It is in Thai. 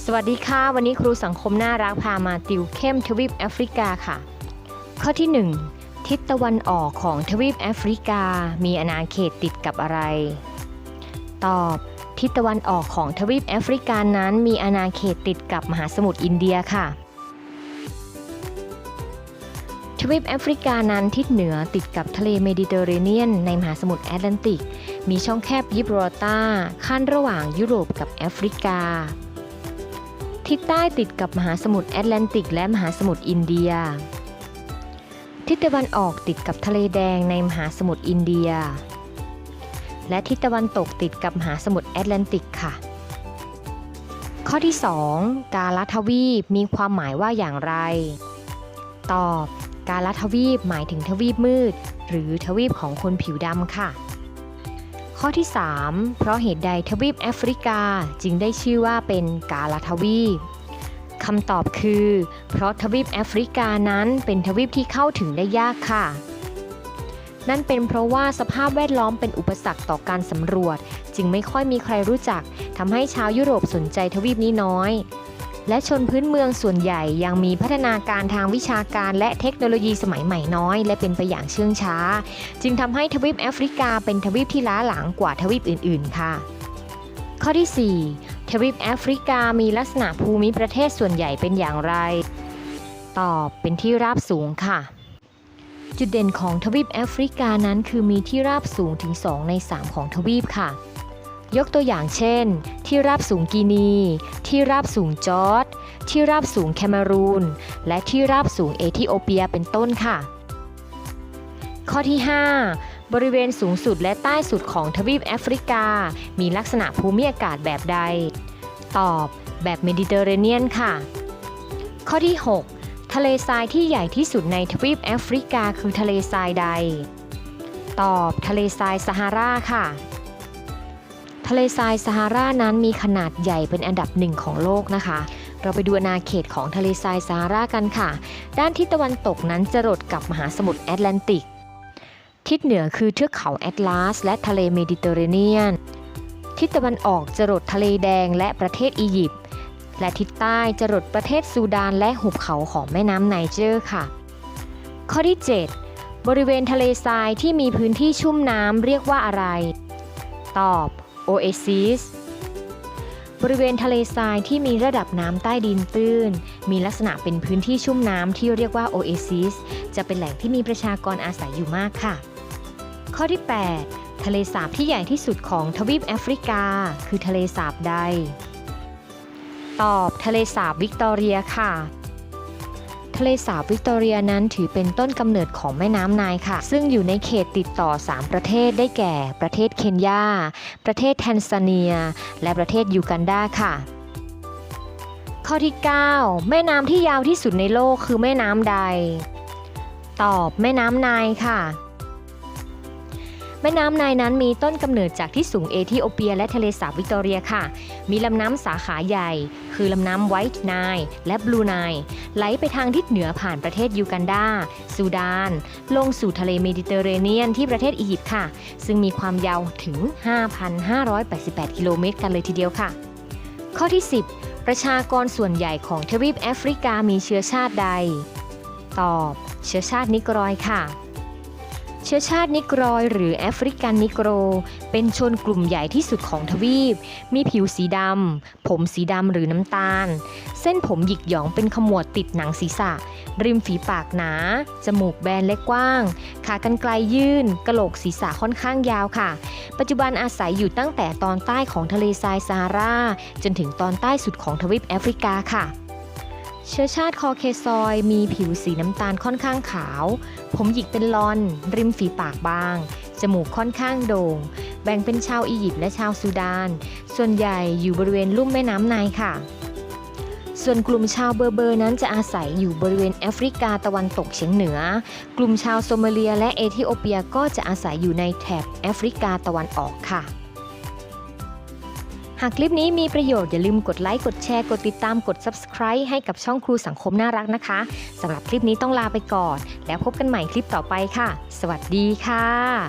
สวัสดีค่ะ วันนี้ครูสังคมน่ารักพามาติวเข้มทวีปแอฟริกาค่ะ ข้อที่ 1 ทิศตะวันออกของทวีปแอฟริกา มีอาณาเขตติดกับอะไร ตอบ ทิศตะวันออกของทวีปแอฟริกานั้นมีอาณาเขตติดกับมหาสมุทรอินเดียค่ะ ทวีปแอฟริกานั้นทิศเหนือติดกับทะเลเมดิเตอร์เรเนียน ในมหาสมุทรแอตแลนติก มีช่องแคบยิบรอลตาร์ขั้นระหว่างยุโรปกับแอฟริกา ทิศใต้ติดกับมหาสมุทรแอตแลนติก และมหาสมุทรอินเดีย ทิศตะวันออกติดกับทะเลแดงในมหาสมุทรอินเดีย และทิศตะวันตกติดกับมหาสมุทรแอตแลนติกค่ะ ข้อที่ 2 กาลทวีปมีความหมายว่าอย่างไร ตอบ กาลทวีปหมายถึงทวีปมืด หรือทวีปของคนผิวดำค่ะ ข้อที่ 3 เพราะเหตุใดทวีปแอฟริกาจึงได้ชื่อว่าเป็นกาลาทวีปคำตอบคือ เพราะทวีปแอฟริกานั้นเป็นทวีปที่เข้าถึงได้ยากค่ะ นั่นเป็นเพราะว่าสภาพแวดล้อมเป็นอุปสรรคต่อการสำรวจ จึงไม่ค่อยมีใครรู้จักทำให้ชาวยุโรปสนใจทวีปนี้น้อย และชนพื้นเมืองส่วนใหญ่ยังมีพัฒนาการทางวิชาการและเทคโนโลยีสมัยใหม่น้อย และเป็นไปอย่างเชื่องช้า จึงทำให้ทวีปแอฟริกาเป็นทวีปที่ล้าหลังกว่าทวีปอื่น ๆ ค่ะ ข้อที่ 4 ทวีปแอฟริกามีลักษณะภูมิประเทศส่วนใหญ่เป็นอย่างไร ตอบเป็นที่ราบสูงค่ะจุดเด่นของทวีปแอฟริกานั้นคือมีที่ราบสูงถึง 2 ใน 3 ของทวีปค่ะ ยกตัวอย่างเช่น ที่ราบสูงกีนี ที่ราบสูงจอร์ดที่ราบสูงแคนารูน และที่ราบสูงเอธิโอเปียเป็นต้นค่ะ ข้อที่ 5 บริเวณสูงสุดและใต้สุดของทวีปแอฟริกา มีลักษณะภูมิอากาศแบบใด ตอบแบบเมดิเตอร์เรเนียนค่ะ ข้อที่ 6 ทะเลทรายที่ใหญ่ที่สุดในทวีปแอฟริกาคือทะเลทรายใด ตอบทะเลทรายซาฮาราค่ะ ทะเลทรายซาฮารานั้นมีขนาดใหญ่เป็นอันดับหนึ่งของโลกนะคะ เราไปดูอาณาเขตของทะเลทรายซาฮารากันค่ะ ด้านทิศตะวันตกนั้นจะรดกับมหาสมุทรแอตแลนติก ทิศเหนือคือเทือกเขาแอตลาส และทะเลเมดิเตอร์เรเนียน ทิศตะวันออกจะรดทะเลแดงและประเทศอียิปต์ และทิศใต้จะรดประเทศซูดานและหุบเขาของแม่น้ำไนเจอร์ค่ะ ข้อที่ 7 บริเวณทะเลทรายที่มีพื้นที่ชุ่มน้ำเรียกว่าอะไร ตอบ Oasis บริเวณทะเลทรายที่มีระดับน้ำใต้ดินตื้น มีลักษณะเป็นพื้นที่ชุ่มน้ำที่เรียกว่า Oasis จะเป็นแหล่งที่มีประชากรอาศัยอยู่มากค่ะ ข้อที่ 8 ทะเลสาบที่ใหญ่ที่สุดของทวีปแอฟริกา คือทะเลสาบใด ตอบทะเลสาบวิกตอเรียค่ะ ทะเลสาบวิกตอเรียนั้นถือเป็นต้นกำเนิดของแม่น้ำไนายค่ะ ซึ่งอยู่ในเขตติดต่อ 3 ประเทศได้แก่ ประเทศเคนยา ประเทศแทนซาเนีย และประเทศยูกันดาค่ะข้อที่ 9 แม่น้ำที่ยาวที่สุดในโลกคือแม่น้ำใด ตอบแม่น้ำไนายค่ะ แม่น้ำไนายนั้นมีต้นกำเนิดจากที่สูงเอธิโอเปียและทะเลสาบวิกตอเรียค่ะ มีลำน้ำสาขาใหญ่ คือลำน้ำไวท์ไนล์และบลูไนล์ไหลไปทางทิศเหนือผ่านประเทศยูกันดาซูดาน ลงสู่ทะเลเมดิเตอร์เรเนียนที่ประเทศอียิปต์ค่ะ ซึ่งมีความยาวถึง 5,588 กิโลเมตรกันเลยทีเดียวค่ะ ข้อที่ 10 ประชากรส่วนใหญ่ของทวีปแอฟริกามีเชื้อชาติใด ตอบ เชื้อชาตินิกรอยค่ะ ชื้อชาตินิกรอยหรือแอฟริกันนิโกร เป็นชนกลุ่มใหญ่ที่สุดของทวีป มีผิวสีดำ ผมสีดำหรือน้ำตาล เส้นผมหยิกหยองเป็นขมวดติดหนังศีรษะ ริมฝีปากหนา จมูกแบนและกว้าง ขากรรไกลยื่นกะโหลกศีรษะค่อนข้างยาวค่ะ ปัจจุบันอาศัยอยู่ตั้งแต่ตอนใต้ของทะเลทรายซาฮารา จนถึงตอนใต้สุดของทวีปแอฟริกาค่ะ เชื้อชาติคอเคซอยมีผิวสีน้ำตาลค่อนข้างขาว ผมหยิกเป็นลอน ริมฝีปากบาง จมูกค่อนข้างโด่ง แบ่งเป็นชาวอียิปต์และชาวซูดาน ส่วนใหญ่อยู่บริเวณลุ่มแม่น้ำไนค่ะ ส่วนกลุ่มชาวเบอร์เบอร์นั้นจะอาศัยอยู่บริเวณแอฟริกาตะวันตกเฉียงเหนือ กลุ่มชาวโซมาเลียและเอธิโอเปียก็จะอาศัยอยู่ในแถบแอฟริกาตะวันออกค่ะ หากคลิปนี้มีประโยชน์อย่าลืมกดไลค์ กดแชร์ กดติดตามกด Subscribe ให้กับช่องครูสังคมน่ารักนะคะสำหรับคลิปนี้ต้องลาไปก่อน แล้วพบกันใหม่คลิปต่อไปค่ะ สวัสดีค่ะ